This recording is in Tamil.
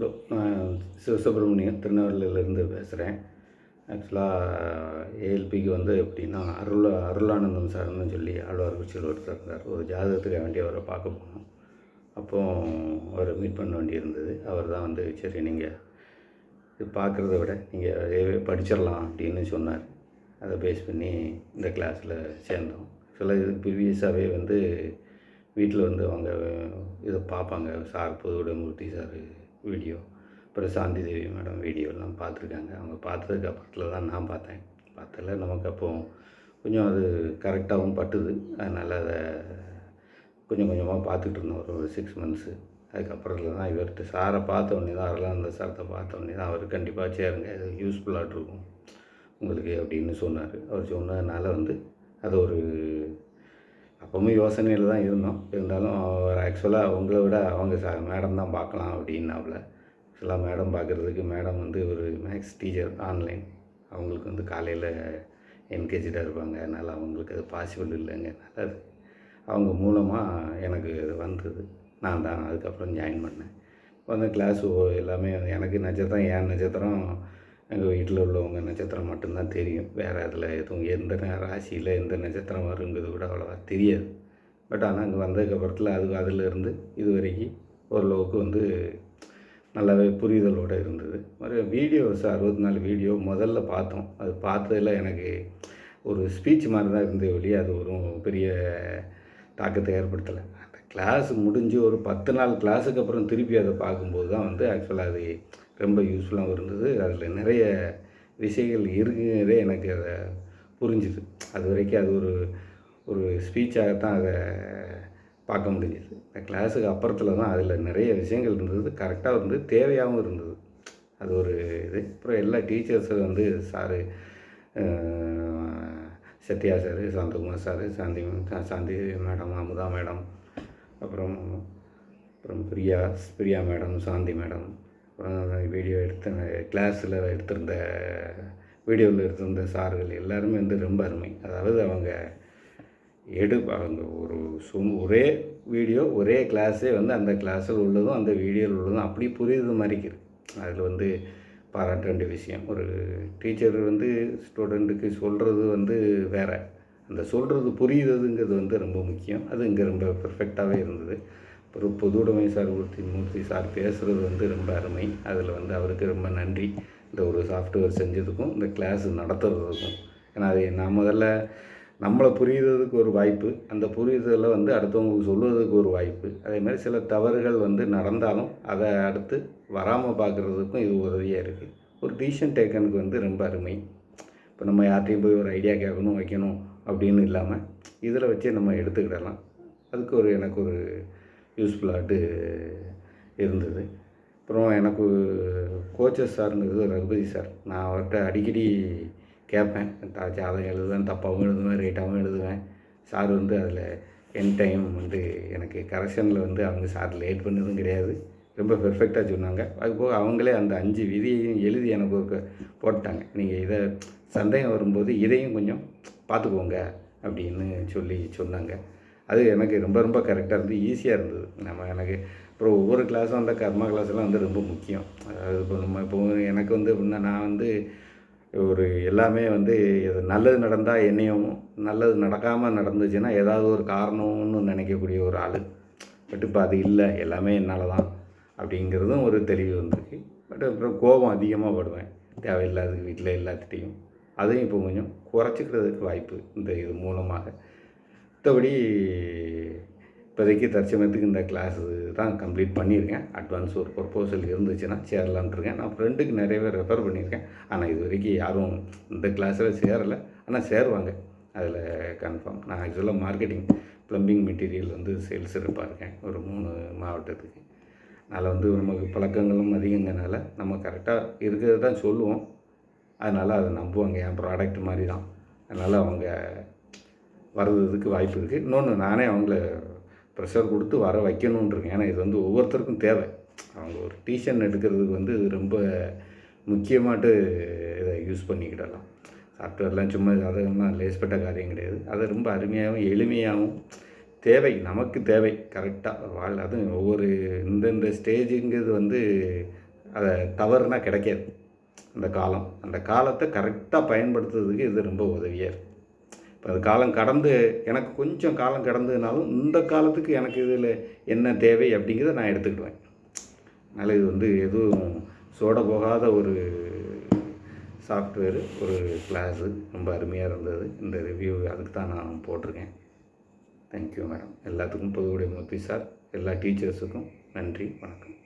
ஹலோ நான் சிவசுப்ரமணியம் திருநெல்வேலியிலேருந்து பேசுகிறேன். ஆக்சுவலாக ஏஎல்பிக்கு வந்து எப்படின்னா அருள் அருளானந்தம் சார்னு சொல்லி ஆழ்வார் குச்சியில் ஒருத்தர் இருந்தார். ஒரு ஜாதகத்துக்கு வேண்டிய அவரை பார்க்க போனோம். அப்போ அவரை மீட் பண்ண வேண்டியிருந்தது. அவர் தான் வந்து சரி நீங்கள் இது பார்க்குறத விட நீங்கள் படிச்சிடலாம் அப்படின்னு சொன்னார். அதை பேஸ் பண்ணி இந்த கிளாஸில் சேர்ந்தோம். சில இது ப்ரீவியஸாகவே வந்து வீட்டில் வந்து அவங்க இதை பார்ப்பாங்க. சார் புதுவுடைமூர்த்தி சார் வீடியோ அப்புறம் சாந்தி தேவி மேடம் வீடியோலாம் பார்த்துருக்காங்க. அவங்க பார்த்ததுக்கு அப்புறத்தில் தான் நான் பார்த்தேன். பார்த்ததில் நமக்கு அப்போ கொஞ்சம் அது கரெக்டாகவும் பட்டுது. அதனால் அதை கொஞ்சம் கொஞ்சமாக பார்த்துட்டு இருந்தோம். ஒரு ஒரு சிக்ஸ் மந்த்ஸு அதுக்கப்புறத்தில் தான் இவர்கிட்ட சாரை பார்த்த உடனே தான் அவரெல்லாம் அந்த சாரத்தை பார்த்த உடனே தான் அவர் கண்டிப்பாக சேருங்க அது யூஸ்ஃபுல்லாக இருக்கும். உங்களுக்கு அப்படின்னு சொன்னார். அவர் சொன்னதுனால வந்து அது ஒரு அப்பவும் யோசனையில் தான் இருந்தோம். இருந்தாலும் அவர் ஆக்சுவலாக உங்களை விட அவங்க சா மேடம் தான் பார்க்கலாம் அப்படின்னாப்புல ஆக்சுவலாக மேடம் பார்க்குறதுக்கு மேடம் வந்து ஒரு மேக்ஸ் டீச்சர் ஆன்லைன் அவங்களுக்கு வந்து காலையில் என்கேஜாக இருப்பாங்க. அதனால் அவங்களுக்கு அது பாசிபிள் இல்லைங்க. நல்லது அவங்க மூலமாக எனக்கு அது வந்தது. நான் தான் அதுக்கப்புறம் ஜாயின் பண்ணேன். இப்போ வந்து கிளாஸ் எல்லாமே எனக்கு நட்சத்திரம் என் நட்சத்திரம் எங்கள் வீட்டில் உள்ளவங்க நட்சத்திரம் மட்டும்தான் தெரியும். வேறு அதில் எதுவும் எந்த ராசியில் எந்த நட்சத்திரம் வருங்கிறது கூட அவ்வளோவா தெரியாது. பட் ஆனால் அங்கே வந்ததுக்கப்புறத்தில் அது அதிலிருந்து இது வரைக்கும் ஓரளவுக்கு வந்து நல்லாவே புரிதலோடு இருந்தது. ஒரு வீடியோஸ் அறுபத்தி நாலு வீடியோ முதல்ல பார்த்தோம். அது பார்த்ததில் எனக்கு ஒரு ஸ்பீச் மாதிரி தான் இருந்தே வெளியே அது ஒரு பெரிய தாக்கத்தை ஏற்படுத்தலை. கிளாஸ் முடிஞ்சு ஒரு பத்து நாள் கிளாஸுக்கு அப்புறம் திருப்பி அதை பார்க்கும்போது தான் வந்து ஆக்சுவலாக அது ரொம்ப யூஸ்ஃபுல்லாகவும் இருந்தது. அதில் நிறைய விஷயங்கள் இருக்குங்கிறதே எனக்கு அதை புரிஞ்சுது. அது வரைக்கும் அது ஒரு ஒரு ஸ்பீச்சாகத்தான் அதை பார்க்க முடிஞ்சுது. இந்த கிளாஸுக்கு அப்புறத்தில் தான் அதில் நிறைய விஷயங்கள் இருந்தது. கரெக்டாக வந்து தேவையாகவும் இருந்தது. அது ஒரு இது. அப்புறம் எல்லா டீச்சர்ஸும் வந்து sir Sathya sir Santhakumar sir Shanthi Shanthi madam Amutha madam அப்புறம் அப்புறம் பிரியா பிரியா மேடம் சாந்தி மேடம். அப்புறம் வீடியோ எடுத்த கிளாஸில் எடுத்திருந்த வீடியோவில் எடுத்திருந்த சார்கள் எல்லாருமே வந்து ரொம்ப அருமை. அதாவது அவங்க எடு அவங்க ஒரு சும் ஒரே வீடியோ ஒரே கிளாஸே வந்து அந்த கிளாஸில் உள்ளதும் அந்த வீடியோவில் உள்ளதும் அப்படி புரியுது மாதிரி இருக்குது அதில் வந்து பாராட்ட வேண்டிய விஷயம். ஒரு டீச்சர் வந்து ஸ்டூடெண்ட்டுக்கு சொல்கிறது வந்து வேறு. சொல்கிறது புரியுறதுங்கிறது வந்து ரொம்ப முக்கியம். அது இங்கே ரொம்ப பெர்ஃபெக்டாகவே இருந்தது. அப்புறம் பொதுவுடைமை சார் மூர்த்தி மூர்த்தி சார் பேசுகிறது வந்து ரொம்ப அருமை. அதில் வந்து அவருக்கு ரொம்ப நன்றி. இந்த ஒரு சாஃப்ட்வேர் செஞ்சதுக்கும் இந்த கிளாஸ் நடத்துறதுக்கும். ஏன்னா அது நான் முதல்ல நம்மளை புரியுறதுக்கு ஒரு வாய்ப்பு அந்த புரியுறதில் வந்து அடுத்தவங்களுக்கு சொல்லுவதற்கு ஒரு வாய்ப்பு. அதே மாதிரி சில தவறுகள் வந்து நடந்தாலும் அதை அடுத்து வராமல் பார்க்குறதுக்கும் இது உதவியாக இருக்குது ஒரு டிசிஷன் டேக்கனுக்கு வந்து ரொம்ப அருமை. இப்போ நம்ம யார்ட்டையும் போய் ஒரு ஐடியா கேட்கணும் வைக்கணும் அப்படின்னு இல்லாமல் இதில் வச்சே நம்ம எடுத்துக்கிடலாம். அதுக்கு ஒரு எனக்கு ஒரு யூஸ்ஃபுல்லாகட்டு இருந்தது. அப்புறம் எனக்கு கோச்சஸ் சார்ங்கிறது ரகுபதி சார். நான் அவர்கிட்ட அடிக்கடி கேட்பேன் ஜாதகம் எழுதுவேன் தப்பாகவும் எழுதுவேன் ரைட்டாகவும் எழுதுவேன். சார் வந்து அதில் என் டைம் வந்து எனக்கு கரெக்ஷனில் வந்து அவங்க சார் லேட் பண்ணதும் கிடையாது. ரொம்ப பெர்ஃபெக்டாக சொன்னாங்க. அது போக அவங்களே அந்த அஞ்சு விதியையும் எழுதி எனக்கு ஒரு க- போட்டாங்க. நீங்கள் இதை சந்தேகம் வரும்போது இதையும் கொஞ்சம் பார்த்துக்கோங்க அப்படின்னு சொல்லி சொன்னாங்க. அது எனக்கு ரொம்ப ரொம்ப கரெக்டாக இருந்து ஈஸியாக இருந்தது. நம்ம எனக்கு அப்புறம் ஒவ்வொரு கிளாஸும் அந்த கர்மா கிளாஸ்லாம் வந்து ரொம்ப முக்கியம். அதாவது இப்போ நம்ம இப்போ எனக்கு வந்து எப்படின்னா நான் வந்து ஒரு எல்லாமே வந்து எது நல்லது நடந்தால் என்னையும் நல்லது நடக்காமல் நடந்துச்சுன்னா ஏதாவது ஒரு காரணம்னு நினைக்கக்கூடிய ஒரு ஆள். பட் இப்போ அது இல்லை எல்லாமே என்னால் தான் அப்படிங்கிறதும் ஒரு தெளிவு வந்திருக்கு. பட் அப்புறம் கோபம் அதிகமாக படுவேன். தேவையில்லாத வீட்டில் எல்லாத்துட்டையும் அதையும் இப்போ கொஞ்சம் குறைச்சிக்கிறதுக்கு வாய்ப்பு இந்த இது மூலமாக. மற்றபடி இப்போதைக்கு தற்சமயத்துக்கு இந்த கிளாஸ் தான் கம்ப்ளீட் பண்ணியிருக்கேன். அட்வான்ஸ் ஒரு ப்ரொப்போசல் இருந்துச்சுன்னா சேரலான்ட்ருக்கேன் நான் ஃப்ரெண்டுக்கு நிறைய பேர் ரெஃபர் பண்ணியிருக்கேன். ஆனால் இது வரைக்கும் யாரும் இந்த கிளாஸில் சேரலை. ஆனால் சேருவாங்க. அதில் கன்ஃபார்ம் நான் ஆக்சுவலாக மார்க்கெட்டிங் ப்ளம்பிங் மெட்டீரியல் வந்து சேல்ஸ் இருப்பாக இருக்கேன். ஒரு மூணு மாவட்டத்துக்கு. அதில் வந்து நமக்கு பழக்கங்களும் அதிகங்கிறனால நம்ம கரெக்டாக இருக்கிறது தான் சொல்லுவோம். அதனால் அதை நம்புவாங்க. என் ப்ராடக்ட் மாதிரி தான் அதனால் அவங்க வர்றதுக்கு வாய்ப்பு இருக்குது இன்னொன்று நானே அவங்கள ப்ரெஷர் கொடுத்து வர வைக்கணுன்னு ஏன்னா இது வந்து ஒவ்வொருத்தருக்கும் தேவை. அவங்க ஒரு டியூஷன் எடுக்கிறதுக்கு வந்து இது ரொம்ப முக்கியமாட்டு இதை யூஸ் பண்ணிக்கிடலாம். சாஃப்ட்வேர்லாம் சும்மா அதெல்லாம் லேஸ்பட்ட காரியம் கிடையாது. அது ரொம்ப அருமையாகவும் எளிமையாகவும் தேவை. நமக்கு தேவை. கரெக்டாக வாழ் அதுவும் ஒவ்வொரு இந்தந்த ஸ்டேஜுங்கிறது வந்து அதை தவறுனா கிடைக்காது. அந்த காலம். அந்த காலத்தை கரெக்டாக பயன்படுத்துறதுக்கு இது ரொம்ப உதவியாக இருக்குது இப்போ அது காலம் கடந்து எனக்கு கொஞ்சம் காலம் கடந்ததுனாலும் இந்த காலத்துக்கு எனக்கு இதில் என்ன தேவை அப்படிங்கிறத நான் எடுத்துக்கிடுவேன். அதனால் இது வந்து எதுவும் சோட போகாத ஒரு சாஃப்ட்வேரு ஒரு கிளாஸு ரொம்ப அருமையாக இருந்தது. இந்த ரிவ்யூ அதுக்கு தான் நான் போட்டிருக்கேன். தேங்க்யூ மேடம் எல்லாத்துக்கும் பொதுவுடைய மூர்த்தி சார் எல்லா டீச்சர்ஸுக்கும் நன்றி வணக்கம்.